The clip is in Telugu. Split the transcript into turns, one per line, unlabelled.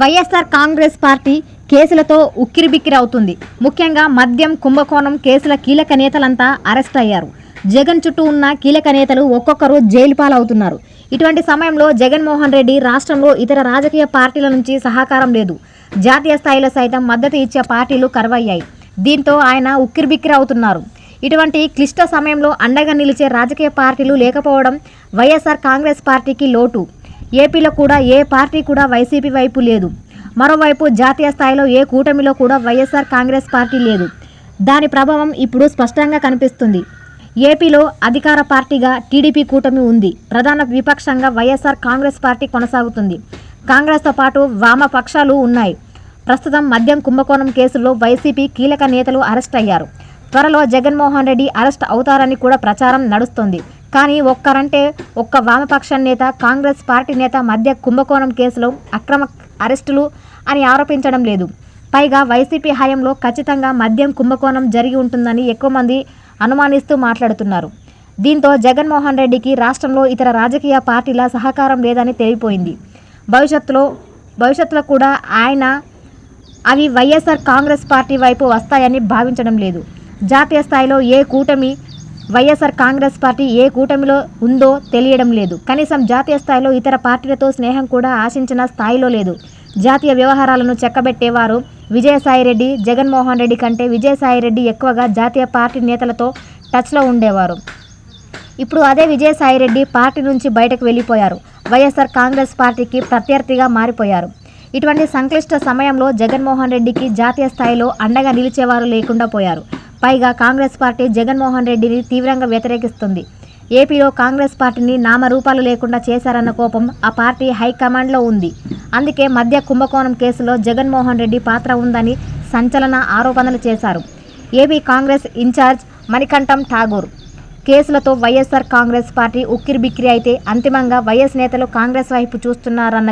వైఎస్ఆర్ కాంగ్రెస్ పార్టీ కేసులతో ఉక్కిరిబిక్కిరి అవుతుంది ముఖ్యంగా మద్యం కుంభకోణం కేసుల కీలక నేతలంతా అరెస్ట్ అయ్యారు. జగన్ చుట్టూ ఉన్న కీలక నేతలు ఒక్కొక్కరు జైలు పాలవుతున్నారు. ఇటువంటి సమయంలో జగన్మోహన్ రెడ్డి రాష్ట్రంలో ఇతర రాజకీయ పార్టీల నుంచి సహకారం లేదు. జాతీయ స్థాయిలో సైతం మద్దతు ఇచ్చే పార్టీలు కరువయ్యాయి. దీంతో ఆయన ఉక్కిరిబిక్కిరి అవుతున్నారు ఇటువంటి క్లిష్ట సమయంలో అండగా నిలిచే రాజకీయ పార్టీలు లేకపోవడం వైఎస్ఆర్ కాంగ్రెస్ పార్టీకి లోటు. ఏపీలో కూడా ఏ పార్టీ కూడా వైసీపీ వైపు లేదు. మరోవైపు జాతీయ స్థాయిలో ఏ కూటమిలో కూడా వైఎస్ఆర్ కాంగ్రెస్ పార్టీ లేదు. దాని ప్రభావం ఇప్పుడు స్పష్టంగా కనిపిస్తుంది. ఏపీలో అధికార పార్టీగా టీడీపీ కూటమి ఉంది. ప్రధాన విపక్షంగా వైఎస్ఆర్ కాంగ్రెస్ పార్టీ కొనసాగుతుంది. కాంగ్రెస్తో పాటు వామపక్షాలు ఉన్నాయి. ప్రస్తుతం మద్యం కుంభకోణం కేసులో వైసీపీ కీలక నేతలు అరెస్ట్ అయ్యారు. త్వరలో జగన్మోహన్ రెడ్డి అరెస్ట్ అవుతారని కూడా ప్రచారం నడుస్తోంది. కానీ ఒక్కరంటే ఒక్క వామపక్ష నేత కాంగ్రెస్ పార్టీ నేత మధ్య కుంభకోణం కేసులో అక్రమ అరెస్టులు అని ఆరోపించడం లేదు. పైగా వైసీపీ హయాంలో ఖచ్చితంగా మద్యం కుంభకోణం జరిగి ఉంటుందని ఎక్కువ మంది అనుమానిస్తూ మాట్లాడుతున్నారు. దీంతో జగన్మోహన్ రెడ్డికి రాష్ట్రంలో ఇతర రాజకీయ పార్టీల సహకారం లేదని తెలిపోయింది. భవిష్యత్తులో భవిష్యత్తులో కూడా ఆయన అవి వైఎస్ఆర్ కాంగ్రెస్ పార్టీ వైపు వస్తాయని భావించడం లేదు. జాతీయ స్థాయిలో ఏ కూటమి వైఎస్ఆర్ కాంగ్రెస్ పార్టీ ఏ కూటమిలో ఉందో తెలియడం లేదు. కనీసం జాతీయ స్థాయిలో ఇతర పార్టీలతో స్నేహం కూడా ఆశించిన స్థాయిలో లేదు. జాతీయ వ్యవహారాలను చెక్కబెట్టేవారు విజయసాయిరెడ్డి జగన్మోహన్ రెడ్డి కంటే విజయసాయిరెడ్డి ఎక్కువగా జాతీయ పార్టీ నేతలతో టచ్లో ఉండేవారు. ఇప్పుడు అదే విజయసాయిరెడ్డి పార్టీ నుంచి బయటకు వెళ్ళిపోయారు. వైఎస్ఆర్ కాంగ్రెస్ పార్టీకి ప్రత్యర్థిగా మారిపోయారు. ఇటువంటి సంక్లిష్ట సమయంలో జగన్మోహన్ రెడ్డికి జాతీయ స్థాయిలో అండగా నిలిచేవారు లేకుండా పోయారు. పైగా కాంగ్రెస్ పార్టీ జగన్మోహన్ రెడ్డిని తీవ్రంగా వ్యతిరేకిస్తుంది. ఏపీలో కాంగ్రెస్ పార్టీని నామరూపాలు లేకుండా చేశారన్న కోపం ఆ పార్టీ హైకమాండ్లో ఉంది. అందుకే మధ్య కుంభకోణం కేసులో జగన్మోహన్ రెడ్డి పాత్ర ఉందని సంచలన ఆరోపణలు చేశారు. AP Congress incharge Manikantham Tagore. కేసులతో వైఎస్ఆర్ కాంగ్రెస్ పార్టీ ఉక్కిరిబిక్కిరి అయితే అంతిమంగా వైఎస్ నేతలు కాంగ్రెస్ వైపు చూస్తున్నారన్నది